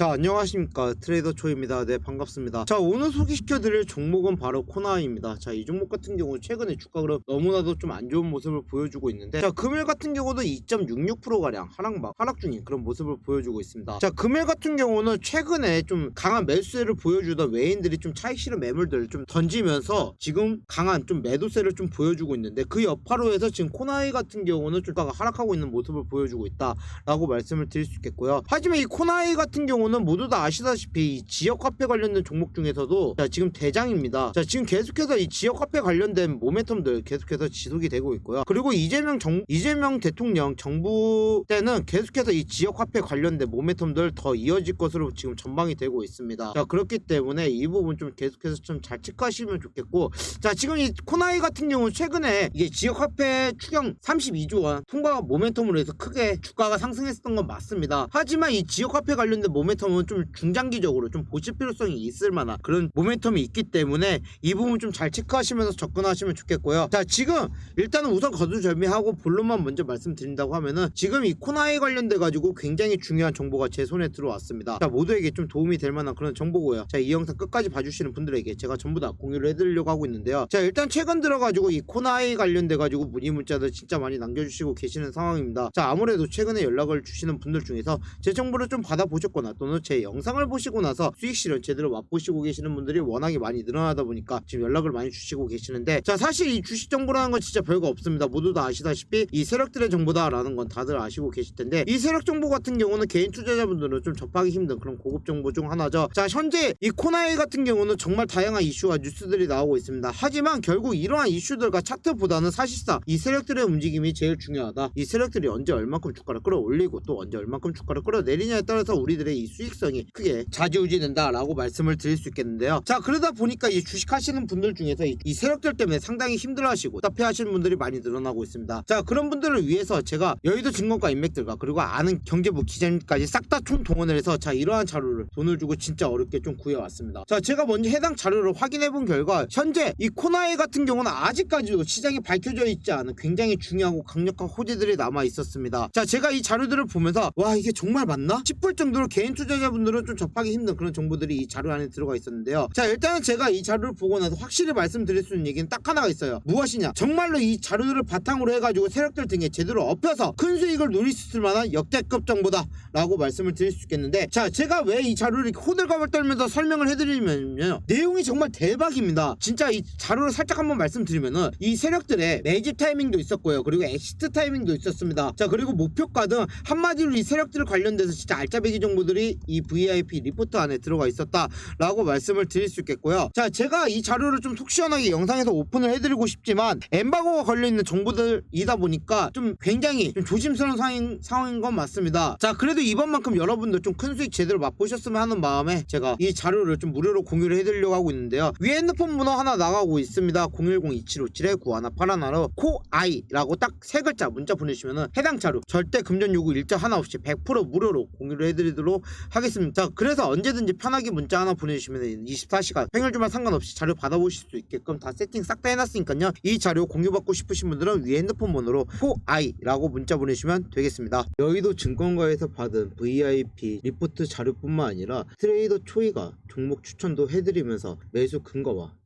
자 안녕하십니까. 트레이더 초입니다. 네 반갑습니다. 자 오늘 소개시켜 드릴 종목은 바로 코나이입니다. 자 이 종목 같은 경우 최근에 주가 그램 너무나도 좀 안 좋은 모습을 보여주고 있는데 자 금일 같은 경우도 2.66% 가량 하락 막 하락 중인 그런 모습을 보여주고 있습니다. 자 금일 같은 경우는 최근에 좀 강한 매수세를 보여주던 외인들이 좀 차익 실현 매물들을 좀 던지면서 지금 강한 좀 매도세를 좀 보여주고 있는데 그 여파로 해서 지금 코나이 같은 경우는 주가가 하락하고 있는 모습을 보여주고 있다라고 말씀을 드릴 수 있겠고요. 하지만 이 코나이 같은 경우는 모두 다 아시다시피 이 지역 화폐 관련된 종목 중에서도 자 지금 대장입니다. 자 지금 계속해서 이 지역 화폐 관련된 모멘텀들 계속해서 지속이 되고 있고요. 그리고 이재명 정 이재명 대통령 정부 때는 계속해서 이 지역 화폐 관련된 모멘텀들 더 이어질 것으로 지금 전망이 되고 있습니다. 자 그렇기 때문에 이 부분 좀 계속해서 좀 잘 체크하시면 좋겠고 자 지금 이 코나이 같은 경우 최근에 이게 지역 화폐 추경 32조 원 통과 모멘텀으로 해서 크게 주가가 상승했었던 건 맞습니다. 하지만 이 지역 화폐 관련된 모멘텀 은 좀 중장기적으로 좀 보실 필요성이 있을 만한 그런 모멘텀이 있기 때문에 이 부분 좀 잘 체크하시면서 접근하시면 좋겠고요. 자 지금 일단은 우선 거두 절미하고 본론만 먼저 말씀드린다고 하면은 지금 이 코나이 관련돼 가지고 굉장히 중요한 정보가 제 손에 들어왔습니다. 자 모두에게 좀 도움이 될 만한 그런 정보고요. 자 이 영상 끝까지 봐주시는 분들에게 제가 전부 다 공유를 해드리려고 하고 있는데요. 자 일단 최근 들어가지고 이 코나이 관련돼 가지고 문의 문자들 진짜 많이 남겨주시고 계시는 상황입니다. 자 아무래도 최근에 연락을 주시는 분들 중에서 제 정보를 좀 받아보셨거나 또는 제 영상을 보시고 나서 수익 실현 제대로 맛보시고 계시는 분들이 워낙에 많이 늘어나다 보니까 지금 연락을 많이 주시고 계시는데 자 사실 이 주식 정보라는 건 진짜 별거 없습니다. 모두 다 아시다시피 이 세력들의 정보다라는 건 다들 아시고 계실 텐데 이 세력 정보 같은 경우는 개인 투자자분들은 좀 접하기 힘든 그런 고급 정보 중 하나죠. 자 현재 이 코나이 같은 경우는 정말 다양한 이슈와 뉴스들이 나오고 있습니다. 하지만 결국 이러한 이슈들과 차트보다는 사실상 이 세력들의 움직임이 제일 중요하다. 이 세력들이 언제 얼만큼 주가를 끌어올리고 또 언제 얼만큼 주가를 끌어내리냐에 따라서 우리들의 이 수익성이 크게 좌지우지된다라고 말씀을 드릴 수 있겠는데요. 자 그러다 보니까 이 주식하시는 분들 중에서 이, 이 세력들 때문에 상당히 힘들어하시고 답답해하시는 분들이 많이 늘어나고 있습니다. 자 그런 분들을 위해서 제가 여의도 증권가 인맥들과 그리고 아는 경제부 기자님까지 싹 다 총 동원을 해서 자 이러한 자료를 돈을 주고 진짜 어렵게 좀 구해왔습니다. 자 제가 먼저 해당 자료를 확인해 본 결과 현재 이 코나이 같은 경우는 아직까지도 시장에 밝혀져 있지 않은 굉장히 중요하고 강력한 호재들이 남아 있었습니다. 자 제가 이 자료들을 보면서 와 이게 정말 맞나 싶을 정도로 개인 투자자분들은 좀 접하기 힘든 그런 정보들이 이 자료 안에 들어가 있었는데요. 자 일단은 제가 이 자료를 보고 나서 확실히 말씀드릴 수 있는 얘기는 딱 하나가 있어요. 무엇이냐? 정말로 이 자료들을 바탕으로 해가지고 세력들 등에 제대로 엎여서 큰 수익을 누릴 수 있을 만한 역대급 정보다라고 말씀을 드릴 수 있겠는데 자 제가 왜 이 자료를 이렇게 호들갑을 떨면서 설명을 해드리면요 내용이 정말 대박입니다. 진짜 이 자료를 살짝 한번 말씀드리면은 이 세력들의 매집 타이밍도 있었고요. 그리고 엑시트 타이밍도 있었습니다. 자 그리고 목표가 등 한마디로 이 세력들 관련돼서 진짜 알짜배기 정보들이 이 VIP 리포트 안에 들어가 있었다라고 말씀을 드릴 수 있겠고요. 자 제가 이 자료를 좀 속 시원하게 영상에서 오픈을 해드리고 싶지만 엠바고가 걸려있는 정보들이다 보니까 좀 굉장히 좀 조심스러운 상황인, 상황인 건 맞습니다. 자 그래도 이번만큼 여러분들 좀 큰 수익 제대로 맛보셨으면 하는 마음에 제가 이 자료를 좀 무료로 공유를 해드리려고 하고 있는데요. 위에 핸드폰 번호 하나 나가고 있습니다. 010-2757-9181로 코아이라고 딱 세 글자 문자 보내주시면 해당 자료 절대 금전 요구 일자 하나 없이 100% 무료로 공유를 해드리도록 하겠습니다. 자, 그래서 언제든지 편하게 문자 하나 보내주시면 24시간 평일 주말 상관없이 자료 받아보실 수 있게끔 다 세팅 싹 다 해놨으니까요. 이 자료 공유받고 싶으신 분들은 위에 핸드폰 번호로 코아이라고 문자 보내주시면 되겠습니다. 여의도 증권가에서 받은 VIP 리포트 자료뿐만 아니라 트레이더 초이가 종목 추천도 해드리면서 매수 근거와